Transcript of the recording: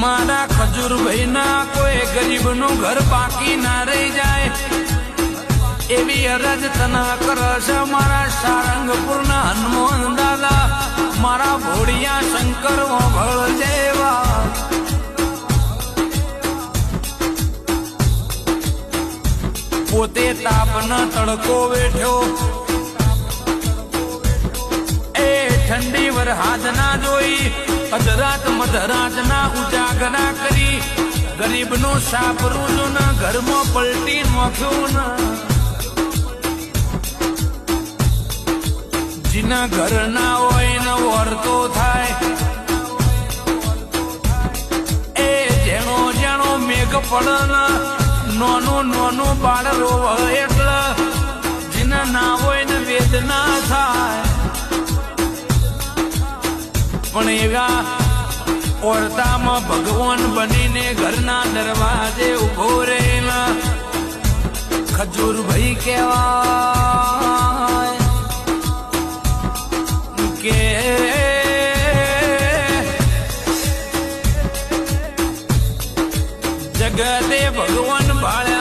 મારા ખજૂરભાઈ ના કોઈ ગરીબનું ઘર બાકી ના રહી જાય. એવી અરજ તના કરશે મારા સારંગપુર ના હનુમાન દાદા. મારા ભોળિયા શંકર વળ જેવા. પોતે તાપના તડકો વેઠ્યો. એ ઠંડી વરહાદ ના જોઈ. અધરાત મધરાત ના ઉજાગરા કરી. ગરીબ નો સાપરું જો ના ઘરમાં પલટી નોખ્યું ના. જીના ઘર ના હોય ને વર્તો થાય. એ જેણો જેણો મેઘ પડન નોનું નોનું બાળ રોવ એટલે જીના ના હોય ને વેદના થાય. પણ એવા ઓરતામાં ભગવાન બનીને ઘરના દરવાજે ઊભો રહેલા. ખજૂર ભાઈ કેવા કે જગતે ભગવાન ભાળે